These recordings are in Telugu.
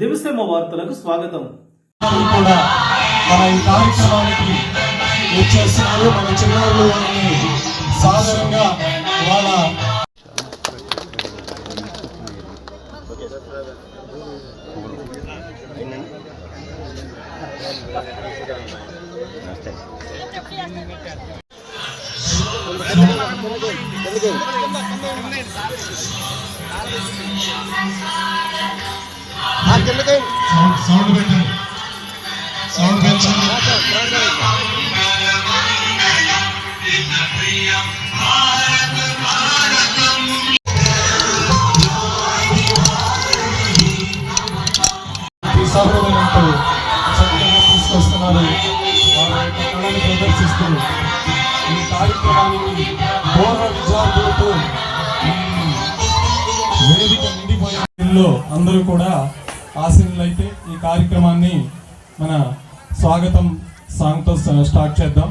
నమస్కారం ఐసీ న్యూస్ దివిసేమ వార్తలకు స్వాగతం. అందరూ కూడా మన ఈ కార్యక్రమానికి వచ్చేస్తున్నారు మన చిన్నారులు వారిని సాధారణంగా వాళ్ళ సౌండ్ సౌండ్ పెట్టండి సౌండ్ పెంచండి సౌకర్యంతో చక్కగా తీసుకొస్తున్నారు వారి యొక్క కళను ప్రదర్శిస్తూ ఈ కార్యక్రమానికి పూర్వ విద్యార్థులతో ఈ వేదిక నిండిపోయిన అందరూ కూడా ఆశీనులైతే ఈ కార్యక్రమాన్ని మన స్వాగతం సాంగ్తో స్టార్ట్ చేద్దాం.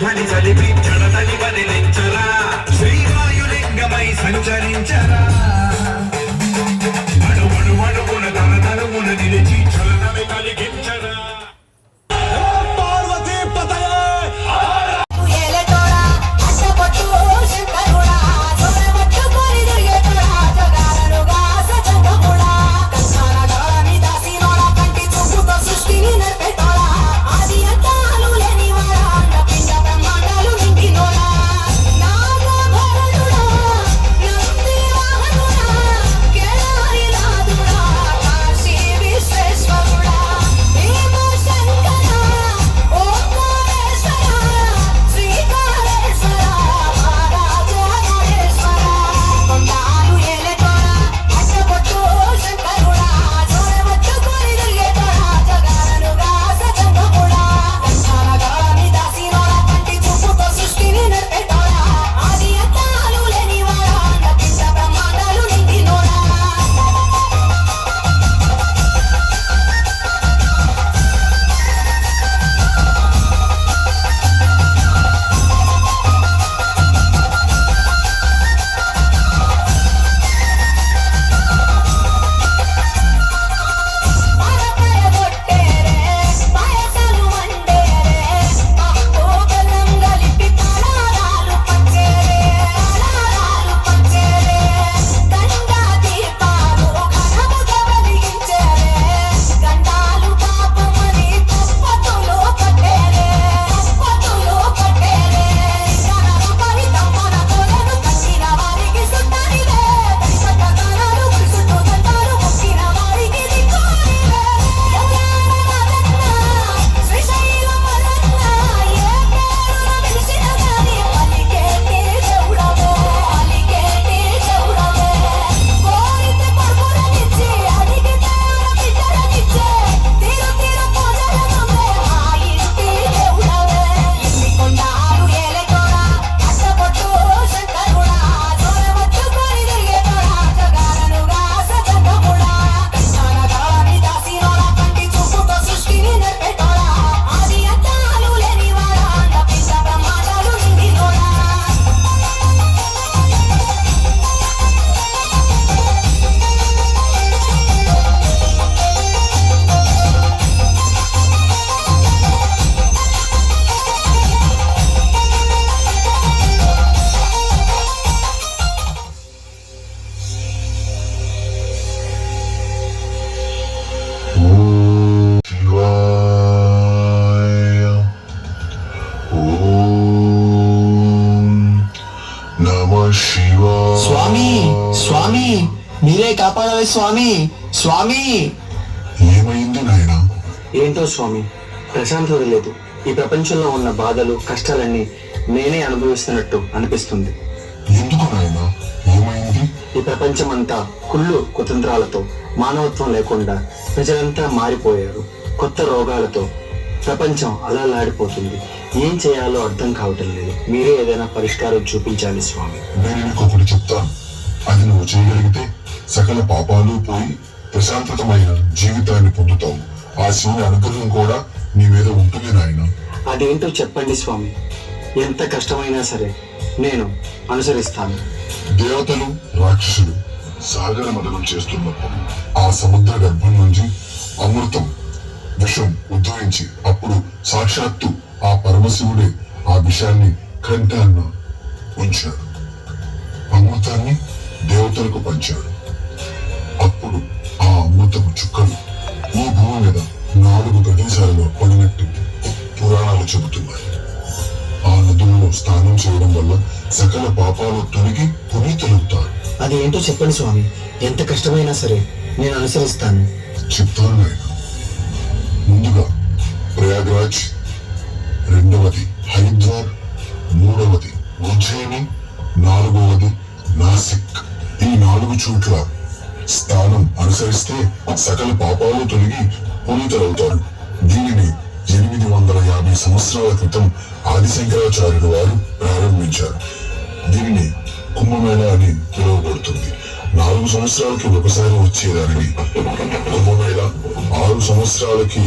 ధని చలిపి జడతని వదిలించరా. శ్రీవాయులింగమై సంచరించరా. కాపాడాలి స్వామి స్వామి. ఏమైంది నాయనా? ఏంటో స్వామి ప్రశాంతత లేదు. ఈ ప్రపంచంలో ఉన్న బాధలు కష్టాలన్నీ నేనే అనుభవిస్తున్నట్టు అనిపిస్తుంది. ఎందుకు నాయనా? ఏమైంది? ఈ ప్రపంచమంతా కుళ్ళు కుతంత్రాలతో మానవత్వం లేకుండా ప్రజలంతా మారిపోయారు. కొత్త రోగాలతో ప్రపంచం అలలాడిపోతుంది. ఏం చేయాలో అర్థం కావటం లేదు. మీరే ఏదైనా పరిష్కారం చూపించాలి స్వామి. నేను చెప్తాను. అది నువ్వు చేయగలిగితే సకల పాపాలు పోయి ప్రశాంతతమైన జీవితాన్ని పొందుతావు. ఆ శివుని అనుగ్రహం కూడా నీ మీద ఉంటుంది నాయన. అదేంటో చెప్పండి స్వామి. ఎంత కష్టమైనా సరే నేను అనుసరిస్తాను. దేవతలు రాక్షసులు సాగర మదనం చేస్తున్నప్పుడు ఆ సముద్ర గర్భం నుంచి అమృతం విషం ఉద్భవించి అప్పుడు సాక్షాత్తు ఆ పరమశివుడే ఆ విషాన్ని కంఠాన్న ఉంచాడు. అమృతాన్ని దేవతలకు పంచాడు. అప్పుడు ఆ అమృతపు చుక్కలు ఈ భూమి మీద నాలుగు ప్రదేశాలలో పడినట్టు పురాణాలు చెబుతున్నాయి. ఆ నదులలో స్నానం చేయడం వల్ల సకల పాపాలు తొలగి పునీతులవుతారు అది ఏంటో చెప్పండి స్వామి ఎంత కష్టమైనా సరే నేను అనుసరిస్తాను. చెప్తాను ముందుగా ప్రయాగ్రాజ్ చోట్ల స్థానం అనుసరిస్తే సకల పాపాలు తొలగి పునీతులవుతాడు దీనిని ఎనిమిది వందల యాభై సంవత్సరాల క్రితం ఆదిశంకరాచార్యుడు వారు ప్రారంభించారు. దీనిని కుంభమేళ అని పిలువబడుతుంది. నాలుగు సంవత్సరాలకి ఒకసారి వచ్చేదానిని కుంభమేళ ఆరు సంవత్సరాలకి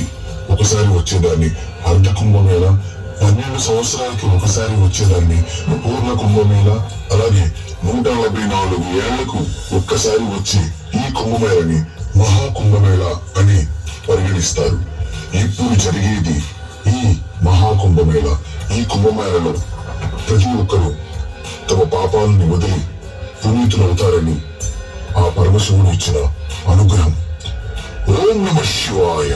ఒకసారి వచ్చేదాన్ని అర్ధ కుంభమేళ పన్నెండు సంవత్సరాలకి ఒకసారి వచ్చేదాన్ని పూర్ణ కుంభమేళ అలాగే నూట నలభై నాలుగు ఏళ్ళకు ఒక్కసారి వచ్చి ఈ కుంభమేళని మహా కుంభమేళ అని పరిగణిస్తారు. ఇప్పుడు జరిగేది ఈ మహా కుంభమేళ ఈ కుంభమేళలో ప్రతి ఒక్కరూ తమ పాపాలను వదిలి పునీతులవుతారని ఆ పరమశివుడు ఇచ్చిన అనుగ్రహం. ఓం నమ శివాయ.